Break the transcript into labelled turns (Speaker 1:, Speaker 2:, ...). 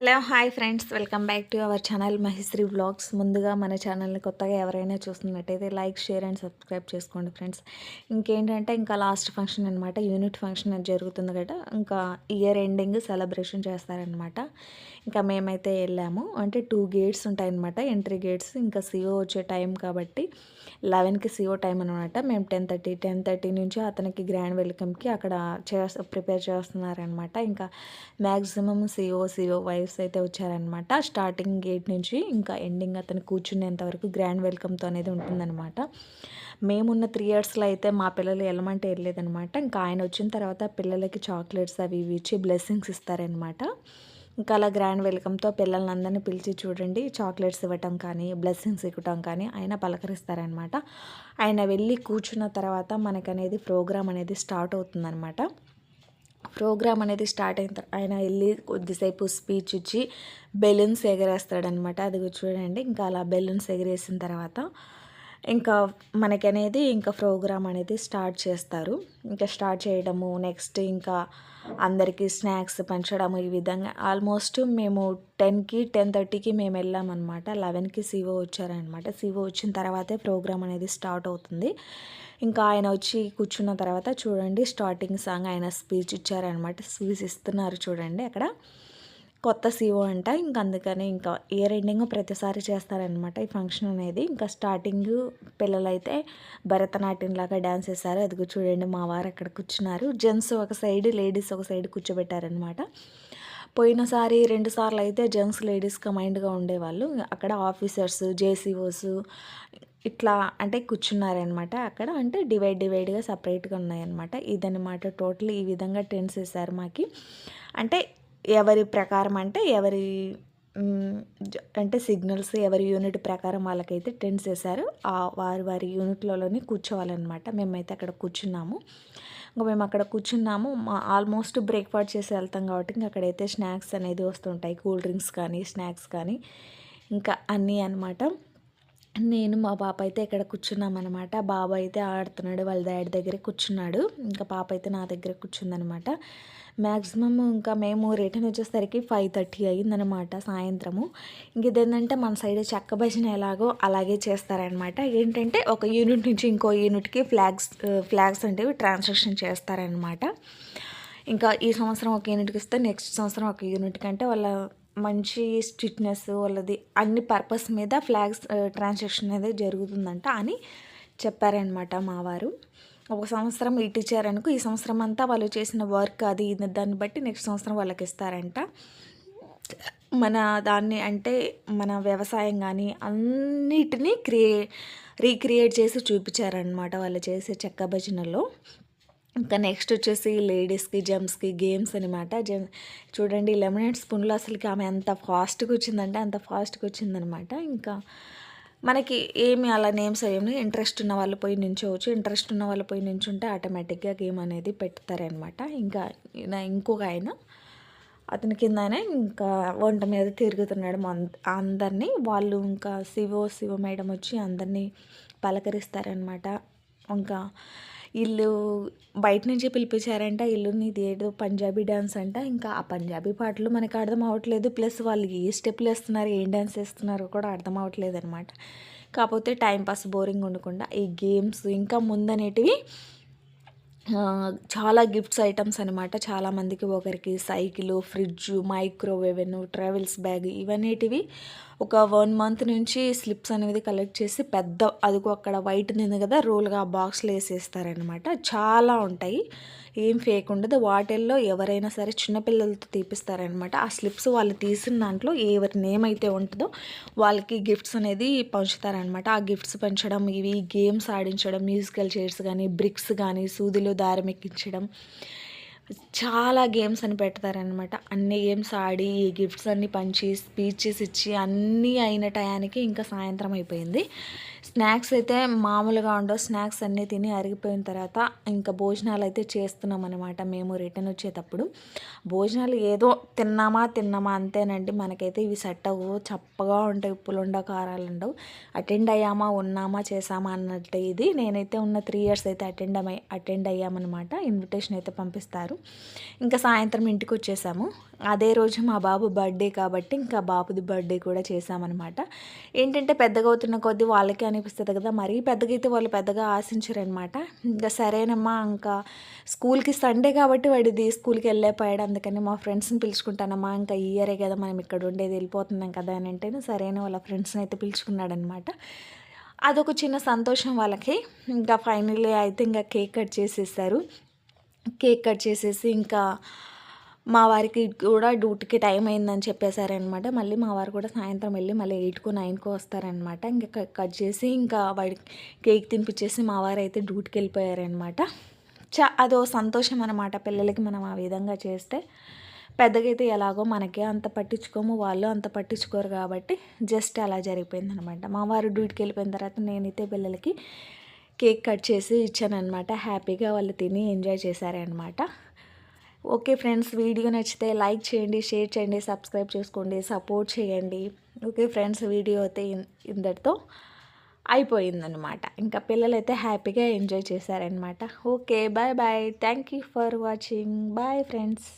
Speaker 1: Hello hi friends. Welcome back to our channel Mahishri blogs ముందుగా మన ఛానల్ని కొత్తగా ఎవరైనా చూస్తున్నట్టయితే లైక్ షేర్ అండ్ సబ్స్క్రైబ్ చేసుకోండి ఫ్రెండ్స్. ఇంకేంటంటే ఇంకా లాస్ట్ ఫంక్షన్ అనమాట యూనిట్ ఫంక్షన్ అది జరుగుతుంది కదా. ఇంకా ఇయర్ ఎండింగ్ సెలబ్రేషన్ చేస్తారనమాట ఇంకా మేమైతే వెళ్ళాము. అంటే టూ గేట్స్ ఉంటాయన్నమాట. Entry gates. ఇంకా సిఓ వచ్చే టైం కాబట్టి లెవెన్కి సిఓ టైం అనమాట మేము టెన్ థర్టీ టెన్ థర్టీ నుంచి అతనికి గ్రాండ్ వెల్కమ్కి అక్కడ చే ప్రిపేర్ చేస్తున్నారనమాట ఇంకా మ్యాక్సిమం సిఓ సిఓ వైఫ్స్ అయితే వచ్చారనమాట స్టార్టింగ్ గేట్ నుంచి ఇంకా ఎండింగ్ అతను కూర్చునేంత వరకు గ్రాండ్ వెల్కమ్తో అనేది ఉంటుందన్నమాట. మేమున్న త్రీ ఇయర్స్లో అయితే మా పిల్లలు వెళ్ళమంటే వెళ్ళలేదనమాట ఇంకా ఆయన వచ్చిన తర్వాత పిల్లలకి చాక్లెట్స్ అవి ఇవి ఇచ్చి బ్లెస్సింగ్స్ ఇస్తారనమాట ఇంకా అలా గ్రాండ్ వెల్కమ్తో పిల్లల్ని పిలిచి చూడండి చాక్లెట్స్ ఇవ్వటం కానీ బ్లెస్సింగ్స్ ఇవ్వటం కానీ ఆయన పలకరిస్తారనమాట ఆయన వెళ్ళి కూర్చున్న తర్వాత మనకనేది ప్రోగ్రామ్ అనేది స్టార్ట్ అవుతుందనమాట ప్రోగ్రామ్ అనేది స్టార్ట్ అయిన తర్వాత ఆయన వెళ్ళి కొద్దిసేపు స్పీచ్ ఇచ్చి బెలూన్స్ ఎగరేస్తాడనమాట అది చూడండి ఇంకా అలా బెలూన్స్ ఎగరేసిన తర్వాత ఇంకా మనకనేది ఇంకా ప్రోగ్రామ్ అనేది స్టార్ట్ చేస్తారు. ఇంకా స్టార్ట్ చేయడము నెక్స్ట్ ఇంకా అందరికీ స్నాక్స్ పంచడము ఈ విధంగా. ఆల్మోస్ట్ మేము టెన్కి టెన్ థర్టీకి మేము వెళ్ళామన్నమాట. లెవెన్కి సివో వచ్చారనమాట సివో వచ్చిన తర్వాతే ప్రోగ్రామ్ అనేది స్టార్ట్ అవుతుంది. ఇంకా ఆయన వచ్చి కూర్చున్న తర్వాత చూడండి స్టార్టింగ్ సాంగ్ ఆయన స్పీచ్ ఇచ్చారనమాట స్పీచ్ ఇస్తున్నారు చూడండి అక్కడ. కొత్త సీఓ అంట. ఇంకా అందుకని ఇంకా ఇయర్ ఎండింగ్ ప్రతిసారి చేస్తారనమాట ఈ ఫంక్షన్ అనేది. ఇంకా స్టార్టింగ్ పిల్లలైతే భరతనాట్యం లాగా డ్యాన్స్ వేశారు. అది చూడండి మా వారు అక్కడ కూర్చున్నారు. జెంట్స్ ఒక సైడ్ లేడీస్ ఒక సైడ్ కూర్చోబెట్టారనమాట. పోయినసారి రెండు సార్లు అయితే జెంట్స్ లేడీస్ కమైండ్గా ఉండేవాళ్ళు. అక్కడ ఆఫీసర్స్ జేసీఓస్ ఇట్లా అంటే కూర్చున్నారనమాట అక్కడ. అంటే డివైడ్ డివైడ్గా సపరేట్గా ఉన్నాయన్నమాట ఇదనమాట టోటల్ ఈ విధంగా టెన్స్ వేశారు మాకి. అంటే ఎవరి ప్రకారం అంటే ఎవరి అంటే సిగ్నల్స్ ఎవరి యూనిట్ ప్రకారం వాళ్ళకైతే టెంట్స్ వేశారు వారి వారి యూనిట్లలోనే కూర్చోవాలన్నమాట. మేమైతే అక్కడ కూర్చున్నాము. ఇంకా మేము అక్కడ కూర్చున్నాము. మా ఆల్మోస్ట్ బ్రేక్ఫాస్ట్ చేసి వెళ్తాం కాబట్టి ఇంకా అక్కడైతే స్నాక్స్ అనేది వస్తుంటాయి. కూల్ డ్రింక్స్ కానీ స్నాక్స్ కానీ ఇంకా అన్నీ అనమాట నేను మా పాప అయితే ఇక్కడ కూర్చున్నామన్నమాట. బాబు అయితే ఆడుతున్నాడు. వాళ్ళ డాడీ దగ్గర కూర్చున్నాడు. ఇంకా పాప అయితే నా దగ్గర కూర్చుందనమాట మ్యాక్సిమమ్ ఇంకా మేము రిటర్న్ వచ్చేసరికి ఫైవ్ థర్టీ అయ్యిందనమాట సాయంత్రము. ఇంక ఇదేంటంటే మన సైడ్ చెక్క భజన ఎలాగో అలాగే చేస్తారనమాట ఏంటంటే ఒక యూనిట్ నుంచి ఇంకో యూనిట్కి ఫ్లాగ్స్ ఫ్లాగ్స్ అంటే ట్రాన్సాక్షన్ చేస్తారనమాట ఇంకా ఈ సంవత్సరం ఒక యూనిట్కి ఇస్తే నెక్స్ట్ సంవత్సరం ఒక యూనిట్ కంటే వాళ్ళ మంచి స్ట్రిక్ట్నెస్ వాళ్ళది అన్ని పర్పస్ మీద ఫ్లాగ్స్ ట్రాన్సాక్షన్ అనేది జరుగుతుందంట అని చెప్పారనమాట మా వారు. ఒక సంవత్సరం ఇటు ఇచ్చారనుకో ఈ సంవత్సరం అంతా వాళ్ళు చేసిన వర్క్ అది దాన్ని బట్టి నెక్స్ట్ సంవత్సరం వాళ్ళకి ఇస్తారంట. మన దాన్ని అంటే మన వ్యవసాయం కానీ అన్నిటినీ క్రియే రీక్రియేట్ చేసి చూపించారనమాట వాళ్ళు చేసే చెక్క భజనలో. ఇంకా నెక్స్ట్ వచ్చేసి లేడీస్కి జెమ్స్కి గేమ్స్ అనమాట జెమ్ చూడండి లెమనేట్ స్పూన్లో అసలుకి ఆమె ఎంత ఫాస్ట్గా వచ్చిందంటే అంత ఫాస్ట్గా వచ్చిందనమాట ఇంకా మనకి ఏమి అలా నేమ్స్ అయ్యాము ఇంట్రెస్ట్ ఉన్న వాళ్ళు పోయి నించోవచ్చు. ఇంట్రెస్ట్ ఉన్న వాళ్ళు పోయి నించుంటే ఆటోమేటిక్గా గేమ్ అనేది పెడతారనమాట. ఇంకా ఇంకొక ఆయన అతని కింద ఇంకా వంట మీద తిరుగుతున్నాడు అందరినీ. వాళ్ళు ఇంకా శివో శివ మేడం వచ్చి అందరినీ పలకరిస్తారనమాట. ఇంకా ఇల్లు బయట నుంచి పిలిపించారంట ఇల్లు నీది ఏదో పంజాబీ డ్యాన్స్ అంట ఇంకా ఆ పంజాబీ పాటలు మనకు అర్థం అవ్వట్లేదు ప్లస్ వాళ్ళు ఏ స్టెప్లు వేస్తున్నారు ఏం డ్యాన్స్ వేస్తున్నారో కూడా అర్థం అవ్వట్లేదు అనమాట కాకపోతే టైంపాస్ బోరింగ్ ఉండకుండా ఈ గేమ్స్ ఇంకా ముందనేటివి చాలా గిఫ్ట్స్ ఐటమ్స్ అనమాట చాలామందికి ఒకరికి cycle fridge microwave travels bag ఇవన్నిటివి ఒక వన్ మంత్ నుంచి స్లిప్స్ అనేది కలెక్ట్ చేసి పెద్ద అదిగో అక్కడ వైట్ నింది కదా రోల్గా బాక్స్లో వేసేస్తారనమాట. చాలా ఉంటాయి. ఏం ఫేక్ ఉండదు. వాటిల్లో ఎవరైనా సరే చిన్నపిల్లలతో తీపిస్తారనమాట. ఆ స్లిప్స్ వాళ్ళు తీసిన దాంట్లో ఎవరి నేమ్ అయితే ఉంటుందో వాళ్ళకి గిఫ్ట్స్ అనేది పంచుతారనమాట. ఆ గిఫ్ట్స్ పంచడం ఇవి గేమ్స్ ఆడించడం మ్యూజికల్ చైర్స్ కానీ బ్రిక్స్ కానీ సూదిలో దారం ఎక్కించడం చాలా గేమ్స్ అని పెడతారనమాట అన్ని గేమ్స్ ఆడి ఈ గిఫ్ట్స్ అన్నీ పంచి స్పీచెస్ ఇచ్చి అన్నీ అయిన టయానికి ఇంకా సాయంత్రం అయిపోయింది. స్నాక్స్ అయితే మామూలుగా ఉండవు. స్నాక్స్ అన్నీ తిని అరిగిపోయిన తర్వాత ఇంకా భోజనాలు అయితే చేస్తున్నాం అనమాట మేము రిటర్న్ వచ్చేటప్పుడు. భోజనాలు ఏదో తిన్నామా తిన్నామా అంతేనండి. మనకైతే ఇవి సెట్ అవ్వు. చప్పగా ఉంటాయి. ఉప్పులు ఉండవు కారాలు ఉండవు. అటెండ్ అయ్యామా ఉన్నామా చేసామా అన్నట్టు ఇది. నేనైతే ఉన్న త్రీ ఇయర్స్ అయితే అటెండ్ అయ్యి అటెండ్ అయ్యామన్నమాట. ఇన్విటేషన్ అయితే పంపిస్తారు. ఇంకా సాయంత్రం ఇంటికి వచ్చేసాము అదే రోజు మా బాబు బర్త్డే కాబట్టి ఇంకా బాబుది బర్త్డే కూడా చేసామన్నమాట ఏంటంటే పెద్దగా అవుతున్న కొద్దీ వాళ్ళకే అనిపిస్తుంది కదా మరీ పెద్దగా అయితే వాళ్ళు పెద్దగా ఆశించరనమాట ఇంకా సరేనమ్మా ఇంకా స్కూల్కి సండే కాబట్టి వాడిది స్కూల్కి వెళ్ళలేపోయాడు అందుకని మా ఫ్రెండ్స్ని పిలుచుకుంటానమ్మా ఇంకా ఈ ఇయరే కదా మనం ఇక్కడ ఉండేది వెళ్ళిపోతున్నాం కదా అని అంటే సరైన వాళ్ళ ఫ్రెండ్స్ని అయితే పిలుచుకున్నాడనమాట అదొక చిన్న సంతోషం వాళ్ళకి. ఇంకా ఫైనల్లీ అయితే ఇంకా కేక్ కట్ చేసేసారు. కేక్ కట్ చేసేసి ఇంకా మా వారికి కూడా డ్యూటీకి టైం అయిందని చెప్పేశారనమాట. మళ్ళీ మా వారు కూడా సాయంత్రం వెళ్ళి మళ్ళీ ఎయిట్కు నైన్కు వస్తారనమాట. ఇంకా కట్ చేసి ఇంకా వాడి కేక్ తినిపించేసి మా వారు అయితే డ్యూటీకి వెళ్ళిపోయారనమాట. చా అదో సంతోషం అనమాట పిల్లలకి మనం ఆ విధంగా చేస్తే. పెద్దగా అయితే ఎలాగో మనకి అంత పట్టించుకోము వాళ్ళు అంత పట్టించుకోరు కాబట్టి జస్ట్ అలా జరిగిపోయింది అనమాట మా వారు డ్యూటీకి వెళ్ళిపోయిన తర్వాత నేనైతే పిల్లలకి కేక్ కట్ చేసి ఇచ్చానమాట హ్యాపీగా వాళ్ళు తిని ఎంజాయ్ చేశారనమాట ఓకే ఫ్రెండ్స్ వీడియో నచ్చితే లైక్ చేయండి షేర్ చేయండి సబ్స్క్రైబ్ చేసుకోండి సపోర్ట్ చేయండి. ఓకే ఫ్రెండ్స్ వీడియో అయితే ఇందరితో అయిపోయిందనమాట ఇంకా పిల్లలైతే హ్యాపీగా ఎంజాయ్ చేశారనమాట okay bye bye. Thank you for watching. Bye friends.